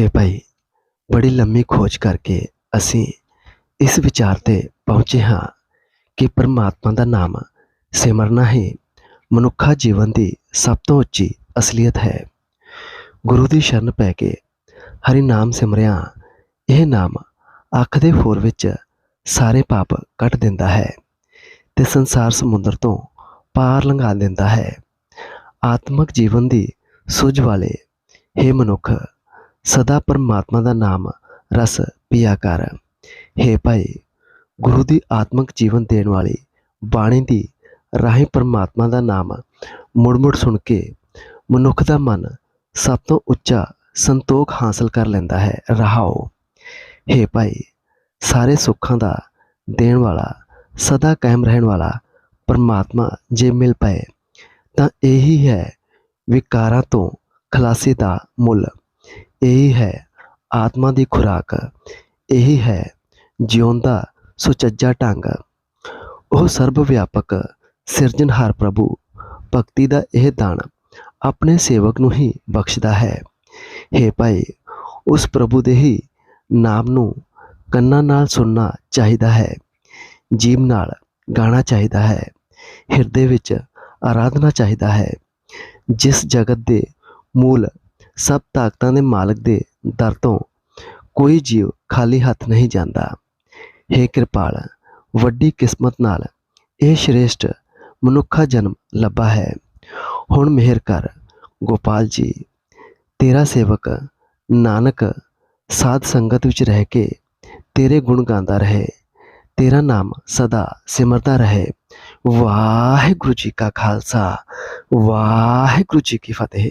ਹੇ ਭਾਈ, ਬੜੀ ਲੰਮੀ ਖੋਜ ਕਰਕੇ ਅਸੀਂ ਇਸ ਵਿਚਾਰ ਤੇ ਪਹੁੰਚੇ ਹਾਂ ਕਿ ਪਰਮਾਤਮਾ ਦਾ ਨਾਮ ਸਿਮਰਨਾ ਹੀ ਮਨੁੱਖਾ ਜੀਵਨ ਦੀ ਸਭ ਤੋਂ ਉੱਚੀ ਅਸਲੀਅਤ ਹੈ। ਗੁਰੂ ਦੀ ਸ਼ਰਨ ਪੈ ਕੇ ਹਰੀ ਨਾਮ ਸਿਮਰਿਆ, ਇਹ ਨਾਮ ਅੱਖ ਦੇ ਫੋਰ ਵਿੱਚ ਸਾਰੇ ਪਾਪ ਕੱਟ ਦਿੰਦਾ ਹੈ ਤੇ ਸੰਸਾਰ ਸਮੁੰਦਰ ਤੋਂ ਪਾਰ ਲੰਘਾ ਦਿੰਦਾ ਹੈ। ਆਤਮਿਕ ਜੀਵਨ ਦੀ ਸੁਝ ਵਾਲੇ हे ਮਨੁੱਖ ਸਦਾ ਪਰਮਾਤਮਾ ਦਾ ਨਾਮ ਰਸ ਪੀਆ ਕਰ। हे ਭਾਈ, ਗੁਰੂ ਦੀ ਆਤਮਿਕ ਜੀਵਨ ਦੇਣ ਵਾਲੀ ਬਾਣੀ ਦੀ ਰਾਹੀਂ ਪਰਮਾਤਮਾ ਦਾ ਨਾਮ ਮੁੜ-ਮੁੜ ਸੁਣ ਕੇ ਮਨੁੱਖ ਦਾ ਮਨ ਸਭ ਤੋਂ ਉੱਚਾ ਸੰਤੋਖ ਹਾਸਲ ਕਰ ਲੈਂਦਾ ਹੈ। ਰਹਾਓ। हे ਭਾਈ, ਸਾਰੇ ਸੁੱਖਾਂ ਦਾ ਦੇਣ ਵਾਲਾ, ਸਦਾ ਕਾਇਮ ਰਹਿਣ ਵਾਲਾ ਪਰਮਾਤਮਾ ਜੇ ਮਿਲ ਪਏ, ਤਾਂ ਇਹੀ ਹੈ ਵਿਕਾਰਾਂ ਤੋਂ ਖਲਾਸੀ ਦਾ ਮੁੱਲ। ਇਹੀ ਹੈ ਆਤਮਾ ਦੀ ਖੁਰਾਕ। ਇਹੀ ਹੈ ਜਿਉਣ ਦਾ ਸੁਚੱਜਾ ਢੰਗ। ਉਹ ਸਰਬ ਵਿਆਪਕ ਸਿਰਜਣਹਾਰ ਪ੍ਰਭੂ, ਭਗਤੀ ਦਾ ਇਹ ਦਾਨ ਆਪਣੇ ਸੇਵਕ ਨੂੰ ਹੀ ਬਖਸ਼ਦਾ ਹੈ। हे ਭਾਈ, ਉਸ ਪ੍ਰਭੂ ਦੇ ਹੀ ਨਾਮ ਨੂੰ ਕੰਨਾਂ ਨਾਲ ਸੁਣਨਾ ਚਾਹੀਦਾ ਹੈ ਜੀਵ ਨਾਲ ਗਾਣਾ ਚਾਹੀਦਾ ਹੈ, ਹਿਰਦੇ ਵਿੱਚ ਆਰਾਧਨਾ ਚਾਹੀਦਾ ਹੈ, ਜਿਸ ਜਗਤ ਦੇ ਮੂਲ ਸਭ ਤਾਕਤਾਂ ਦੇ ਮਾਲਕ ਦੇ ਦਰ ਤੋਂ ਕੋਈ ਜੀਵ ਖਾਲੀ ਹੱਥ ਨਹੀਂ ਜਾਂਦਾ। हे ਕਿਰਪਾਲ, ਵੱਡੀ ਕਿਸਮਤ ਨਾਲ ਇਹ ਸ਼੍ਰੇਸ਼ਟ ਮਨੁੱਖਾ ਜਨਮ ਲੱਭਾ ਹੈ। ਹੁਣ ਮਿਹਰ ਕਰ, ਗੋਪਾਲ ਜੀ। ਤੇਰਾ ਸੇਵਕ, ਨਾਨਕ, ਸਾਧ ਸੰਗਤ ਵਿੱਚ ਰਹਿ ਕੇ ਤੇਰੇ ਗੁਣ ਗਾਉਂਦਾ ਰਹੇ। ਤੇਰਾ ਨਾਮ ਸਦਾ ਸਿਮਰਦਾ ਰਹੇ। ਵਾਹਿਗੁਰੂ ਜੀ ਕਾ ਖਾਲਸਾ, ਵਾਹਿਗੁਰੂ ਜੀ ਕੀ ਫਤਿਹ।